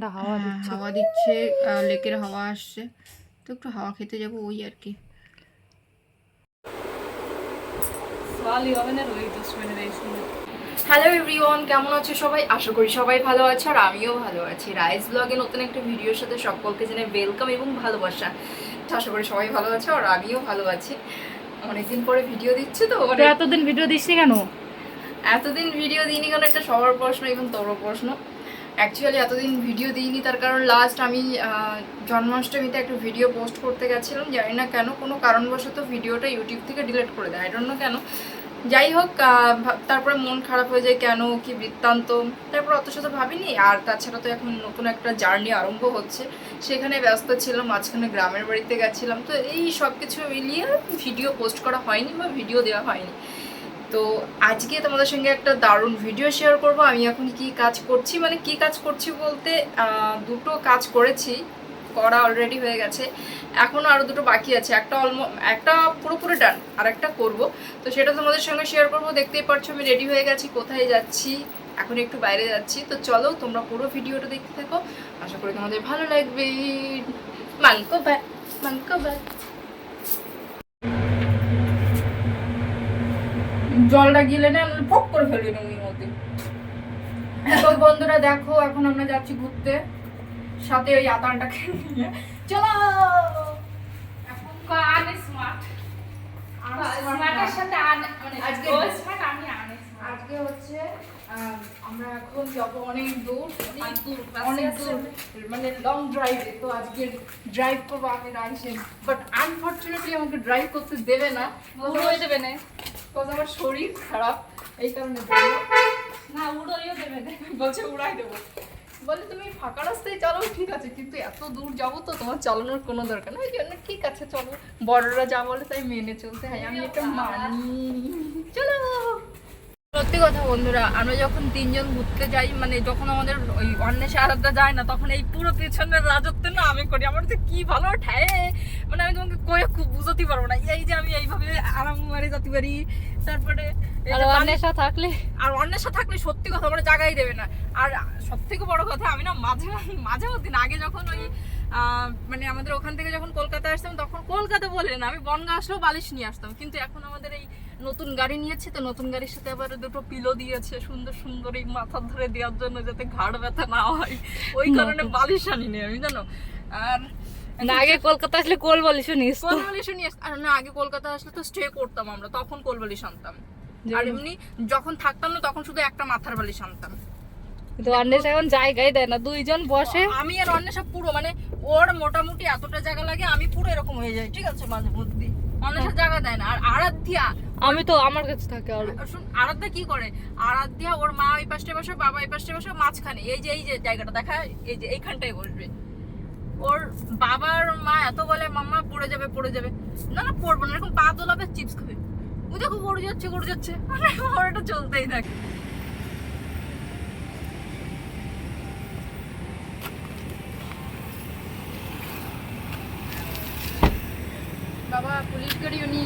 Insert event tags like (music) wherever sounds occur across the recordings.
ঠান্ডা হাওয়া হ্যাঁ, দিচ্ছে। হাওয়া দিচ্ছে লেকের হাওয়া আসছে। তো একটু হাওয়া খেতে যাব ওই আর কি। হ্যালো এভরিওয়ান কেমন আছো সবাই? আশা করি সবাই ভালো আছে আর আমিও ভালো আছি। রাইস ব্লগে নতুন একটা ভিডিওর সাথে সকলকে জানাই ওয়েলকাম এবং ভালোবাসা। আশা করি সবাই ভালো আছে আর আমিও ভালো আছি। অনেকদিন পরে ভিডিও দিচ্ছে তো এতদিন ভিডিও দিসনি কেন? এতদিন ভিডিও দিইনি কেন? একটা সবার প্রশ্ন এবং তোর প্রশ্ন। অ্যাকচুয়ালি এতদিন ভিডিও দিইনি, তার কারণ লাস্ট আমি জন্মাষ্টমীতে একটা ভিডিও পোস্ট করতে গেছিলাম, জানি না কেন, কোনো কারণবশত ভিডিওটা ইউটিউব থেকে ডিলিট করে দেয় আই নো কেন। যাই হোক তারপরে মন খারাপ হয়ে যায়, কেন, কি বৃত্তান্ত, তারপর অত শত ভাবিনি, আর তাছাড়া তো এখন নতুন একটা জার্নি আরম্ভ হচ্ছে, সেখানে ব্যস্ত ছিলাম, মাঝখানে গ্রামের বাড়িতে গেছিলাম, তো এই সব কিছু মিলিয়ে ভিডিও পোস্ট করা হয়নি বা ভিডিও দেওয়া হয়নি। তো আজকে তোমাদের সঙ্গে একটা দারুণ ভিডিও শেয়ার করব। আমি এখন কি কাজ করছি মানে কি কাজ করছি বলতে দুটো কাজ করেছি, করা অলরেডি হয়ে গেছে। এখনও আরও দুটো বাকি আছে, একটা অলমো একটা পুরোপুরি ডান আর একটা করব। তো সেটা তোমাদের সঙ্গে শেয়ার করব। দেখতেই পারছ আমি রেডি হয়ে গেছি, কোথায় যাচ্ছি, এখন একটু বাইরে যাচ্ছি। তো চলো, তোমরা পুরো ভিডিওটা দেখতে থাকো। আশা করি তোমাদের ভালো লাগবে। মাংকো ভাই মাংকো ভাই জলটা গিলে না ফক করে ফেলবি রুমের মধ্যে। তো বন্ধুরা দেখো এখন আমরা যাচ্ছি ঘুরতে। সাথে ওই আতানটাকে নিয়ে। চলো! এখন স্মার্ট স্মার্টের সাথে মানে আজকে স্মার্ট আমি আনে আজকে হচ্ছে আমরা এখন যাব অনেক দূর। অনেক দূর, অনেক দূর। মানে লং ড্রাইভে তো আজকে ড্রাইভ করব আমি রাইসেন বাট আনফর্চুনেটলি আমাকে ড্রাইভ করতে দেবে না। হয়ে দেবে না। বিকজ আমার শরীর খারাপ, এই কারণে বলল না। উড়াইও দেবে, বলছে উড়াই দেবো। বলে, তুমি ফাঁকা রাস্তায় চালাও, ঠিক আছে, কিন্তু এত দূর যাব তো তোমার চালানোর কোনো দরকার নেই। ওই জন্য, ঠিক আছে, চলো। বড়রা যা বলে তাই মেনে চলতে হয়, আমি এটা মানি। চলো! সত্যি কথা বন্ধুরা আমরা যখন তিনজন ঘুরতে যাই মানে যখন আমাদের ওই অন্বেষে আলাদা যায় না তখন এই পুরো পেছনের রাজত্ব না আমি করি। আমার তো কি ভালো ঠায় মানে আমি তোমাকে কয়ে খুব বুঝতে পারব না। এই যে আমি এইভাবে আরাম মারে যেতে পারি তারপরে অন্বেষা থাকলে? আর অন্যের থাকলে সত্যি কথা মানে জায়গায় দেবে না। আর সব থেকে বড় কথা আমি না মাঝে মাঝে দিন আগে যখন ওই মানে আমাদের ওখান থেকে যখন কলকাতা আসতাম তখন কলকাতা বলে না আমি বনগা আসলেও বালিশ নিয়ে আসতাম। কিন্তু এখন আমাদের এই নতুন গাড়ি নিয়েছি তো নতুন গাড়ির সাথে আবার দুটো পিলো দিয়েছে সুন্দর সুন্দর এই মাথার ধরে দেওয়ার জন্য যাতে ঘাড় ব্যথা না হয়। ওই কারণে বালিশ আনি নি আমি জানো? আর না আগে কলকাতা আসলে কোল তো কোল নিয়ে আর না আগে কলকাতা আসলে তো স্টে করতাম আমরা তখন কোল বালিশ আনতাম। আর এমনি যখন থাকতাম না তখন শুধু একটা মাথার বালিশ আনতাম। কিন্তু অন্বেষা এখন জায়গায় দেয় না দুইজন বসে। আমি আর অন্বেষা পুরো মানে ওর মোটামুটি এতটা জায়গা লাগে আমি পুরো এরকম হয়ে যাই ঠিক আছে মাঝে মধ্যে। অন্বেষা জায়গা দেয় না আর আরাধ্যা আমি তো আমার কাছে থাকে আর শুন আরাধ্যা কি করে? আরাধ্যা ওর মা ওই পাশে বসে বাবা এই পাশে বসে মাঝখানে এই যে এই যে জায়গাটা দেখা এই যে এইখানটায় বসবে। ওর বাবার মা এত বলে মাম্মা পড়ে যাবে পড়ে যাবে। না না পড়ব না এরকম পা দোলাবে চিপস খাবে। ও দেখো পড়ে যাচ্ছে পড়ে যাচ্ছে। (laughs) ওর এটা চলতেই থাকে। বাবা পুলিশ গাড়ি উনি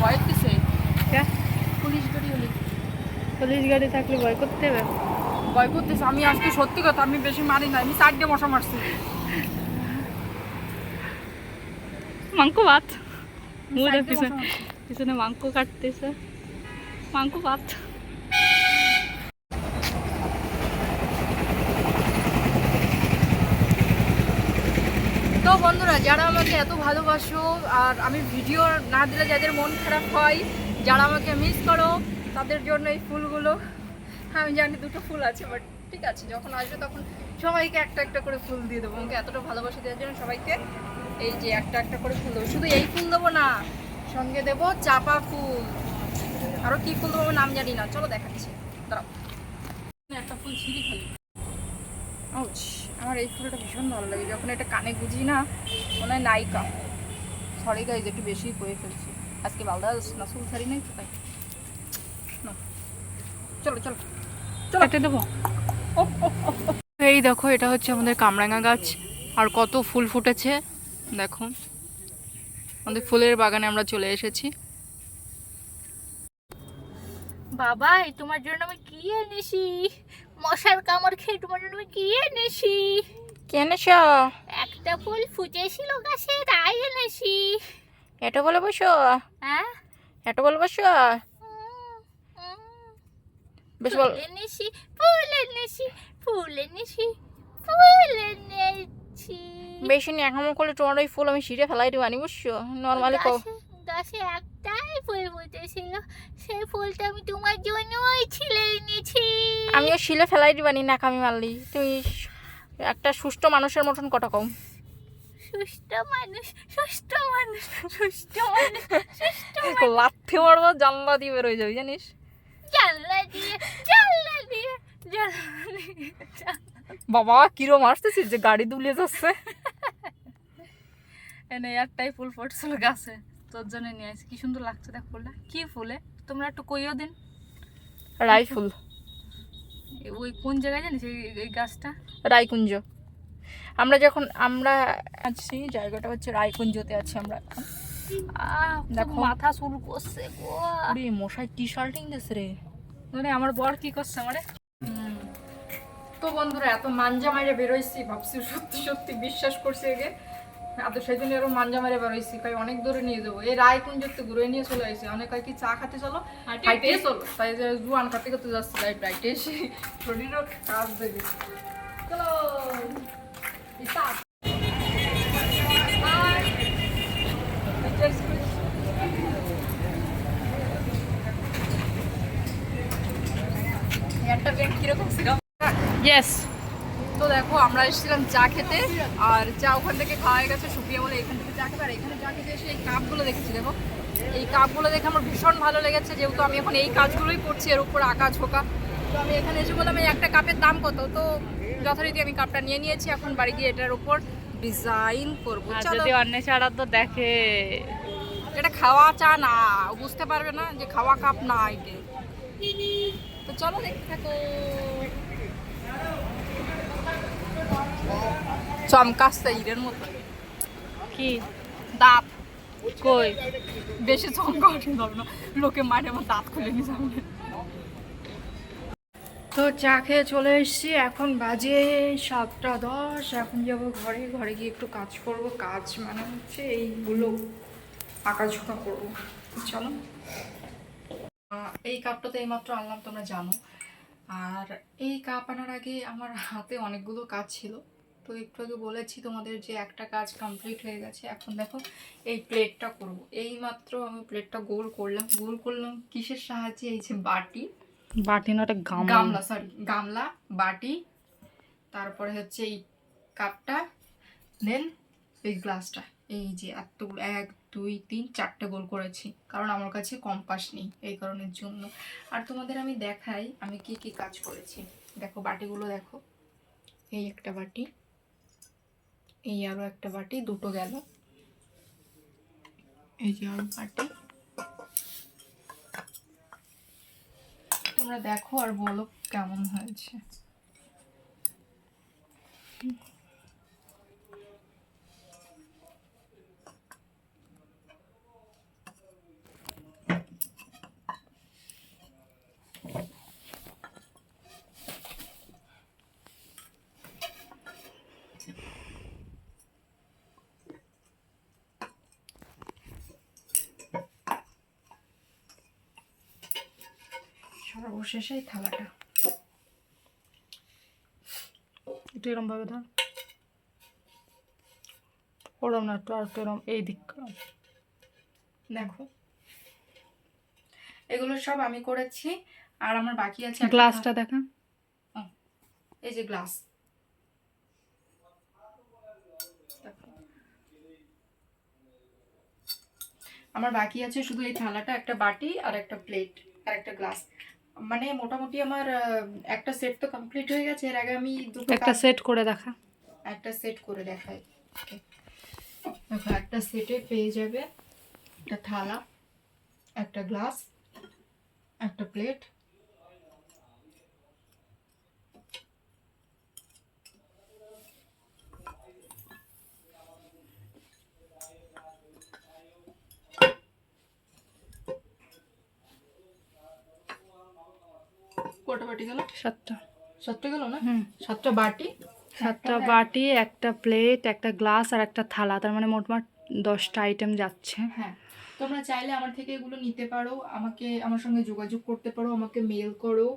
ভয় দিছে কে? পুলিশ গাড়ি উনি। পুলিশ গাড়ি থাকলে ভয় করতে হবে? ভয় করতেছে। আমি আজকে সত্যি কথা আমি বেশি মারি না আমি চারটে মশা মারছি। মাংস ভাত। মুড়ে পিছনে পিছনে মাংস কাটতেছে। মাংস ভাত তো বন্ধুরা যারা আমাকে এত ভালোবাসো আর আমি ভিডিও না দিলে যাদের মন খারাপ হয় যারা আমাকে মিস করো তাদের জন্য এই ফুলগুলো আমি জানি দুটো ফুল আছে বাট ঠিক আছে যখন আসবে তখন সবাইকে একটা একটা করে ফুল দিয়ে দেবো। আমাকে এতটা ভালোবাসা দেওয়ার জন্য সবাইকে এই যে একটা একটা করে ফুল দেবো। শুধু এই ফুল দেবো না সঙ্গে দেবো চাপা ফুল। আরও কী ফুল দেবো নাম জানি না। চলো দেখাচ্ছি। দাঁড়াও। একটা ফুল ছিঁড়ি আউচ, আমার এই ফুলটা ভীষণ ভালো লাগে। যখন এটা কানে গুজি না মনে হয় নায়িকা। সরি গাইজ একটু বেশি করে ফেলছি। আজকে বালদা না চুল ছাড়ি নাই তো তাই। চলো চলো। চলো। কেটে দেবো? এই দেখো এটা হচ্ছে আমাদের কামরাঙা গাছ। আর কত ফুল ফুটেছে। দেখো। আমাদের ফুলের বাগানে আমরা চলে এসেছি। বাবা তোমার জন্য আমি কি এনেছি? মশার কামড় খেয়ে তোমার জন্য কি এনেছি? কেনেছ? একটা ফুল ফুটেছিল গাছে তাই এনেছি। এটা বলে বসো। হ্যাঁ? এটা বলে বসো। বেশ বল। ফুল এনেছি ফুল এনেছি ফুল এনেছি ফুল এনেছি। বেশি নি এখন করলে তোমার ওই ফুল আমি ছিঁড়ে ফেলাই দিব আনি বুঝছ নর্মালি কো গাছে- একটাই ফুল ফুটেছিল সেই ফুলটা আমি তোমার জন্যই ছিলে এনেছি। আমিও শিলে ফেলাই দিবানি নাকামি মারলি। তুমি একটা সুস্থ মানুষের মতন কথা কম সুস্থ মানুষ সুস্থ মানুষ সুস্থ মানুষ সুস্থ লাথি মারবো জানলা দিয়ে বেরোয় যাবি জানিস? জানলা দিয়ে জানলা দিয়ে জানলা দিয়ে বাবা কিরম আসতেছিস যে গাড়ি দুলিয়ে যাচ্ছে? এনে একটাই ফুল ফুটছিল গাছে। তোর জন্য নিয়ে আসি কি সুন্দর লাগছে দেখ ফুলটা। কি ফুলে? তোমরা একটু কইও দিন। রাইফুল। ওই কোন জায়গায় জানিস? এই এই গাছটা? রায়কুঞ্জ আমরা যখন আমরা আছি জায়গাটা হচ্ছে রায়কুঞ্জতে আছি আমরা আহ দেখো। মাথা শুরু করছে গো। ওরে মশাই টি শার্টিং দিস রে। মানে আমার বর কি করছে আমারে? তো বন্ধুরা এত মাঞ্জা মাইরে বেরোইছি ভাবছি সত্যি সত্যি বিশ্বাস করছি এগে এত সেই জন্য এরকম মাঞ্জা মাইরে বেরোইছি। কই অনেক দূরে নিয়ে যাব। এই রায়কুঞ্জতে ঘুরে নিয়ে চলে আসছি অনেক কয় কি চা খাতে চলো? হাঁটে হাইটে চলো। তাই যে জুয়ান খাতে করতে যাচ্ছি রাইট রাইটে এসে শরীরও কাজ দেবে। চলো। একটা ব্যাগ কীরকম ছিল ইয়েস তো দেখো আমরা এসেছিলাম চা খেতে আর চা ওখান থেকে খাওয়া গেছে সুপ্রিয়া বলে এখান থেকে চা খেতে আর এখানে চা খেতে এসে এই কাপগুলো দেখেছি দেখো। এই কাপগুলো দেখে আমার ভীষণ ভালো লেগেছে যেহেতু আমি এখন এই কাজগুলোই করছি এর উপর আঁকা ঝোঁকা। তো আমি এখানে এসে বললাম এই একটা কাপের দাম কত? তো যথারীতি আমি কাপটা নিয়ে নিয়েছি এখন বাড়ি গিয়ে এটার উপর ডিজাইন করব। যদি অন্য ছাড়া তো দেখে। এটা খাওয়া চা না বুঝতে পারবে না যে খাওয়া কাপ না এটা তো চলো দেখতে থাকো। চমকাচ্ছে ইরের মতো কি? দাঁত কই? বেশি চমকা ধরো না লোকে মাঠে আমার দাঁত খুলে নিয়ে যাবে। তো চা খেয়ে চলে এসেছি এখন বাজে সাতটা দশ। এখন যাব ঘরে ঘরে গিয়ে একটু কাজ করব। কাজ মানে হচ্ছে এইগুলো আঁকাঝোঁকা করব। চলো। এই কাপটা তো এইমাত্র আনলাম তোমরা জানো। আর এই কাপ আনার আগে আমার হাতে অনেকগুলো কাজ ছিল। তো একটু আগে বলেছি তোমাদের যে একটা কাজ কমপ্লিট হয়ে গেছে এখন দেখো এই প্লেটটা করব। এই মাত্র আমি প্লেটটা গোল করলাম। গোল করলাম কিসের সাহায্যে? এই যে বাটি। বাটি গাম গামলা। সরি গামলা বাটি তারপরে হচ্ছে এই কাপটা দেন এই গ্লাসটা এই যে এতগুলো এক দুই তিন চারটে গোল করেছি কারণ আমার কাছে কম্পাস নেই এই কারণের জন্য। আর তোমাদের আমি দেখাই আমি কি কি কাজ করেছি। দেখো বাটিগুলো দেখো। এই একটা বাটি। এই আরও একটা বাটি, দুটো গেল। এই যে আরও বাটি। তোমরা দেখো আর বলো কেমন হয়েছে। সর্বশেষে এই থালাটা। একটু এরম ভাবে ধর। ওরম না একটু আর একটু এরম এই দিক দেখো। এগুলো সব আমি করেছি আর আমার বাকি আছে গ্লাসটা দেখা। এই যে গ্লাস। আমার বাকি আছে শুধু এই থালাটা একটা বাটি আর একটা প্লেট আর একটা গ্লাস। মানে মোটামুটি আমার একটা সেট তো কমপ্লিট হয়ে গেছে এর আগে আমি দুটো একটা সেট করে দেখা। একটা সেট করে দেখাই একটা সেটে পেয়ে যাবে একটা থালা একটা গ্লাস একটা প্লেট কটা বাটি গেল? সাতটা। সাতটা গেল না? সাতটা বাটি? সাতটা বাটি একটা প্লেট একটা গ্লাস আর একটা থালা। তার মানে মোটমাট দশটা আইটেম যাচ্ছে। হ্যাঁ। তোমরা চাইলে আমার থেকে এগুলো নিতে পারো। আমাকে আমার সঙ্গে যোগাযোগ করতে পারো। আমাকে মেল করো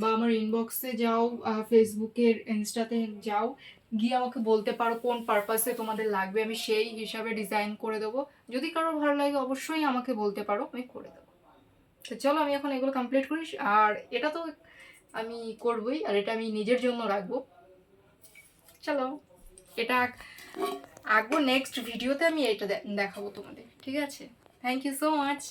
বা আমার ইনবক্সে যাও ফেসবুকের ইনস্টাতে যাও। গিয়ে আমাকে বলতে পারো কোন পারপাসে তোমাদের লাগবে। আমি সেই হিসাবে ডিজাইন করে দেবো। যদি কারও ভালো লাগে অবশ্যই আমাকে বলতে পারো। আমি করে দেবো। তো চলো আমি এখন এগুলো কমপ্লিট করি। আর এটা তো আমি করবই আর এটা আমি নিজের জন্য রাখব। চলো এটা আঁকবো নেক্সট ভিডিওতে আমি এটা দেখাবো তোমাদের ঠিক আছে? থ্যাংক ইউ সো মাচ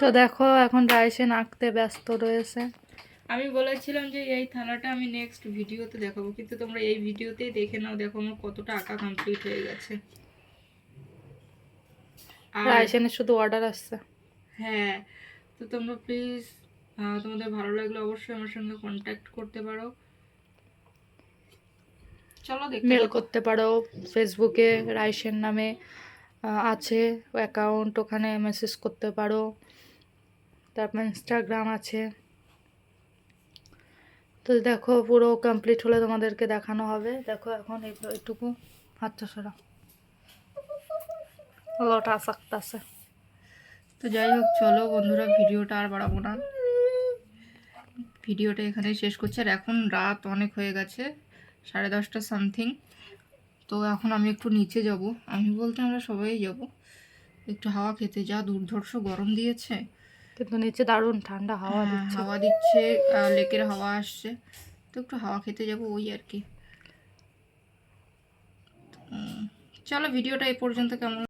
তো দেখো এখন রাইসেন আঁকতে ব্যস্ত রয়েছে। আমি বলেছিলাম যে এই থালাটা আমি নেক্সট ভিডিওতে দেখাবো কিন্তু তোমরা এই ভিডিওতেই দেখে নাও দেখো আমার কতটা আঁকা কমপ্লিট হয়ে গেছে। আর রাইসেনের শুধু অর্ডার আসছে। হ্যাঁ তো তোমরা প্লিজ তোমাদের ভালো লাগলে অবশ্যই আমার সঙ্গে কন্ট্যাক্ট করতে পারো। চলো দেখতে মেল করতে পারো ফেসবুকে রাইসেন নামে আছে অ্যাকাউন্ট ওখানে মেসেজ করতে পারো। তারপর ইনস্টাগ্রাম আছে। তো দেখো পুরো কমপ্লিট হলে তোমাদেরকে দেখানো হবে। দেখো এখন এইটুকু। আচ্ছা সরা। লটা আছে। তো যাই হোক চলো বন্ধুরা ভিডিওটা আর বাড়াবো না। ভিডিওটা এখানে শেষ করছি। আর এখন রাত অনেক হয়ে গেছে সাড়ে দশটা সামথিং তো এখন আমি একটু নিচে যাব। আমি বলতে আমরা সবাই যাব। একটু হাওয়া খেতে। যা দুর্ধর্ষ গরম দিয়েছে। কিন্তু নিচে দারুণ ঠান্ডা হাওয়া হ্যাঁ, হাওয়া দিচ্ছে লেকের হাওয়া আসছে। তো একটু হাওয়া খেতে যাব ওই আর কি। চলো ভিডিওটা এই পর্যন্ত কেমন